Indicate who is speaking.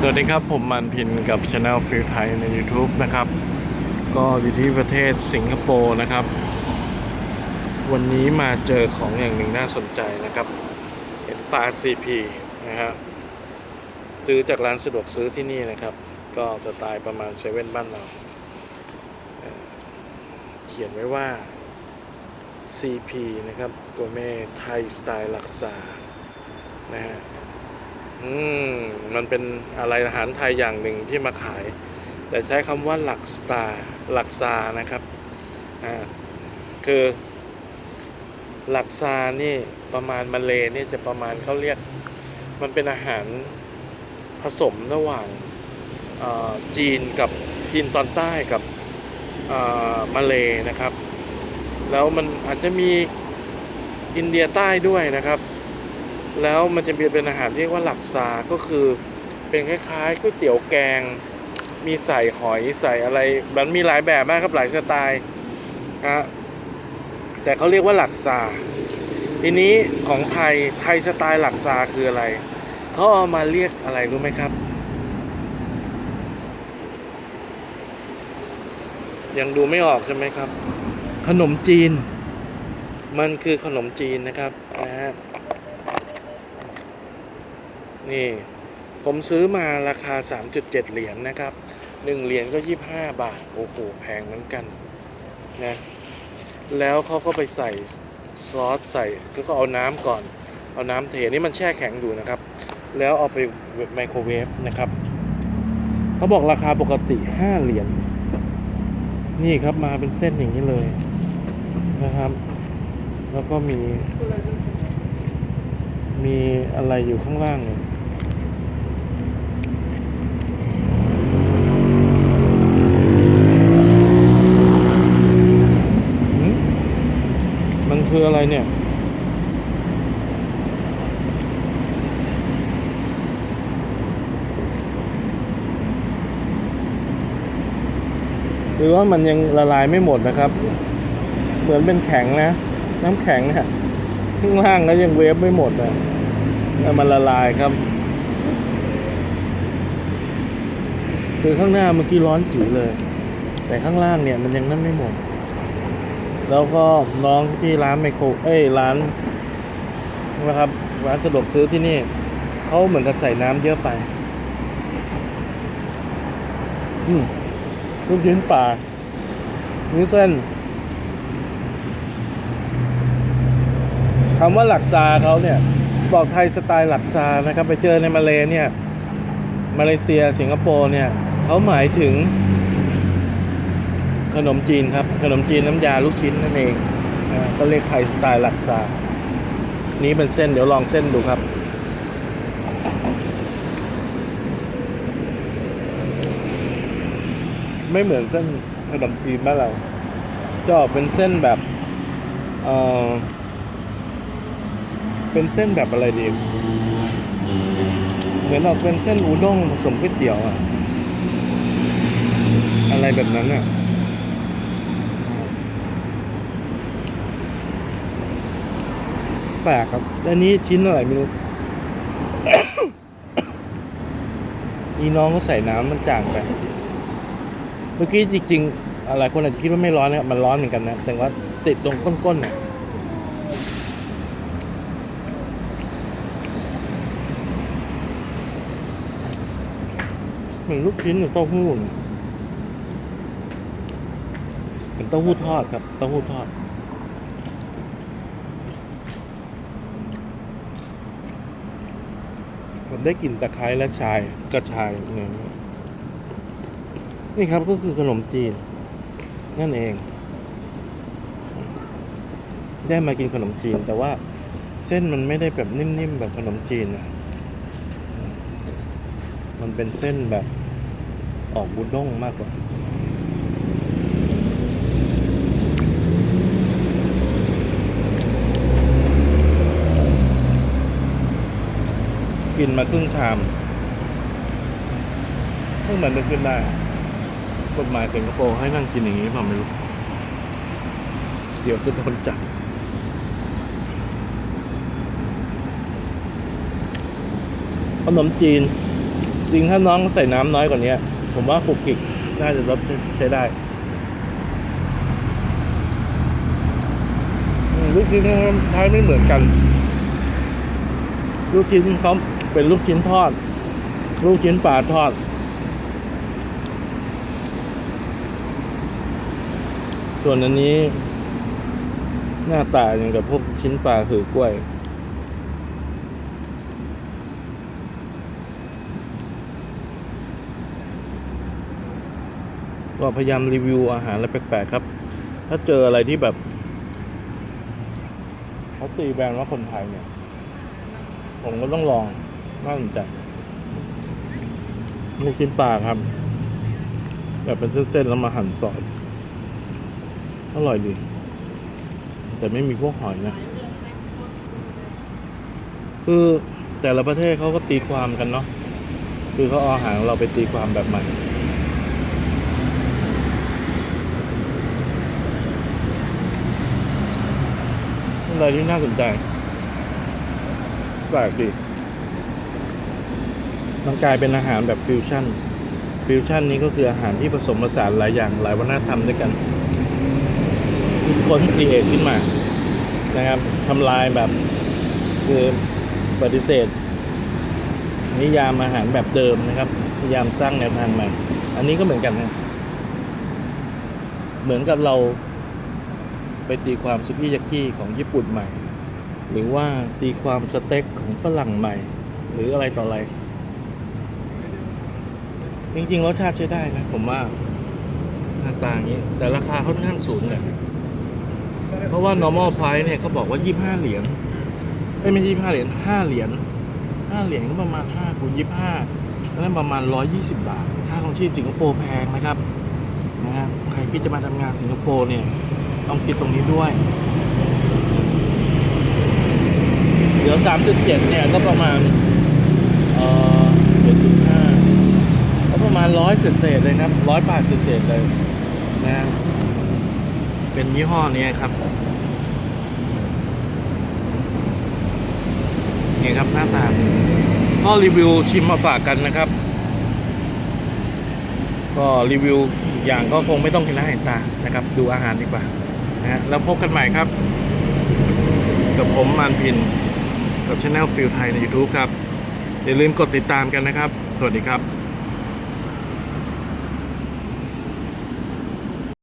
Speaker 1: สวัสดีครับ ผมมันพินกับช anel ฟิลไทยใน YouTube นะครับ ก็อยู่ที่ประเทศสิงคโปร์นะครับ วันนี้มาเจอของอย่างหนึ่งน่าสนใจนะครับเห็นตา CP นะครับซื้อจากร้านสะดวกซื้อที่นี่นะครับ ก็สไตล์ประมาณเซเว่นบ้านเราเเขียนไว้ว่า CP นะครับโกเม่ไทยสไตล์ลักษานะฮะ อืมมันเป็นอะไรอาหารไทยอย่างหนึ่งที่มาขาย แต่ใช้คำว่าหลักสตาหลักซานะครับอ่าคือ หลักซานี่ประมาณมาเลนี่จะประมาณเขาเรียก มันเป็นอาหารผสมระหว่างจีนกับจีนตอนใต้กับมาเลนะครับ แล้วมันอาจจะมีอินเดียใต้ด้วยนะครับ แล้วมันจะมีเป็นอาหารที่เรียกว่าหลักซา ก็คือเป็นคล้ายๆก๋วยเตี๋ยวแกง มีใส่หอยใส่อะไร มันมีหลายแบบมากครับหลายสไตล์ฮะแต่เขาเรียกว่าหลักซา ทีนี้ของไทยไทยสไตล์หลักซาคืออะไรเขาเอามาเรียกอะไรรู้ไหมครับ ยังดูไม่ออกใช่ไหมครับ ขนมจีน มันคือขนมจีนนะครับนะฮะ นี่ ผมซื้อมาราคา 3.7 เหรียญนนะครับ 1 เหรียญก็ 25 บาท โอ้โห แพงเหมือนกันนะแล้วเขาก็ไปใส่ซอสใส่ก็ก็เอาน้ำก่อน เอาน้ำเทนี่มันแช่แข็งอยู่นะครับ แล้วเอาไปไมโครเวฟนะครับเขาบอกราคาปกติ 5 เหรียญนี่ครับมาเป็นเส้นอย่างนี้เลยนะครับ แล้วก็มี มีอะไรอยู่ข้างล่างเนี่ยหืมมัน คืออะไรเนี่ย หรือว่ามันยังละลายไม่หมดนะครับ เหมือนเป็นแข็งนะ น้ำแข็งอะข้างล่างก็ยังเวฟไม่หมดอะแล้วมันละลายครับ คือข้างหน้าเมื่อกี้ร้อนจีเลย แต่ข้างล่างเนี่ยมันยังนั่นไม่หมด แล้วก็น้องที่ร้านไมโครเอ้ยร้านนะครับร้านสะดวกซื้อที่นี่เขาเหมือนกับใส่น้ำเยอะไป อืมลูกชิ้นปลานี่เส้นคำว่าหลักซาเขาเนี่ย บอกไทยสไตล์หลักซานะครับ ไปเจอในมาเลเนี่ย มาเลเซียสิงคโปร์เนี่ยเขาหมายถึง ขนมจีนครับ ขนมจีนน้ำยาลูกชิ้นนั่นเองก็เรียกไทยสไตล์หลักซานี้เป็นเส้นเดี๋ยวลองเส้นดูครับ ไม่เหมือนเส้นขนมจีนบ้านเราจะออกเป็นเส้นแบบเออเป็นเส้นแบบอะไรดีเหมือนออกเป็นเส้นอูด้งผสมก๋วยเตี๋ยวอะอะไรแบบนั้นอะ แปลกครับแล้วนี้ชิ้นอะไรไม่รู้อีน้องก็ใส่น้ำมันจางไปเมื่อกี้จริงๆหลายคนอาจจะคิดว่าไม่ร้อนนะครับมันร้อนเหมือนกันนะ แต่ว่าติดตรงก้นๆเนี่ยเหมือนลูกชิ้นหรือเต้าหู้เนี่ยเป็นเต้าหู้ทอดครับเต้าหู้ทอด ผมได้กลิ่นตะไคร้และชายกระชายเนี่ยนี่ครับก็คือขนมจีน นั่นเอง ได้มากินขนมจีน แต่ว่าเส้นมันไม่ได้แบบนิ่มๆแบบขนมจีนนะมันเป็นเส้นแบบออกบุด้งมากกว่า กินมาครึ่งชามเพิ่งมันนึกขึ้นได้กฎหมายสิงคโปร์ให้นั่งกินอย่างนี้เปล่าไม่รู้เดี๋ยวจะโดนจับขนมจีน จริงถ้าน้องใส่น้ำน้อยกว่านี้ผมว่าขุกขลิกน่าจะรับใช้ได้ลูกชิ้นเขาใช้ไม่เหมือนกันลูกชิ้นเขา เป็นลูกชิ้นทอด ลูกชิ้นปลาทอด ส่วนอันนี้ หน้าตาอย่างกับพวกชิ้นปลาคือกล้วย ก็พยายามรีวิวอาหารอะไรแปลกๆครับ ถ้าเจออะไรที่แบบเขาตีแบรนด์ว่าคนไทยเนี่ย ผมก็ต้องลอง น่าสนใจลูกชิ้นปลาครับแบบเป็นเส้นๆแล้วมาหั่นซอยอร่อยดี แต่ไม่มีพวกหอยนะ คือแต่ละประเทศเขาก็ตีความกันเนาะคือเขาเอาอาหารของเราไปตีความแบบใหม่อะไรที่น่าสนใจแปลกดี มันกลายเป็นอาหารแบบฟิวชั่น ฟิวชั่นนี้ก็คืออาหารที่ผสมผสานหลายอย่างหลายวัฒนธรรมด้วยกันคิดค้นครีเอทขึ้นมานะครับทำลายแบบคือปฏิเสธ นิยามอาหารแบบเดิมนะครับพยายามสร้างแนวทางใหม่ อันนี้ก็เหมือนกันนะเหมือนกับเราไปตีความซุกี้ยากิของญี่ปุ่นใหม่ หรือว่าตีความสเต็กของฝรั่งใหม่ หรืออะไรต่ออะไร จริงๆรสชาติใช้ได้นะผมว่าหน้าตาอย่างนี้ แต่ราคาค่อนข้างสูงเนี่ยเพราะว่า normal price เนี่ยเขาบอกว่า 25 เหรียญเอ้ยไม่ใช่25เหรียญ5เหรียญ5เหรียญก็ประมาณ5คูณ25แล้วประมาณ 120 บาท ค่าของชีพสิงคโปร์แพงนะครับนะฮะใครคิดจะมาทำงานสิงคโปร์เนี่ยต้องคิดตรงนี้ด้วยเดี๋ยว 3.7 เนี่ยก็ประมาณ เอ่อ7.5 ก็ประมาณร้อยเศษเลยครับร้อยบาทเศษเลยนะเป็นยี่ห้อนี้ครับนี่ครับหน้าตาก็รีวิวชิมมาฝากกันนะครับ ก็รีวิวอีกอย่างก็คงไม่ต้องเห็นหน้าเห็นตานะครับ ดูอาหารดีกว่านะฮะแล้วพบกันใหม่ครับ กับผมมานพิน กับช anel ฟิลไทยใน YouTube ครับ อย่าลืมกดติดตามกันนะครับ สวัสดีครับ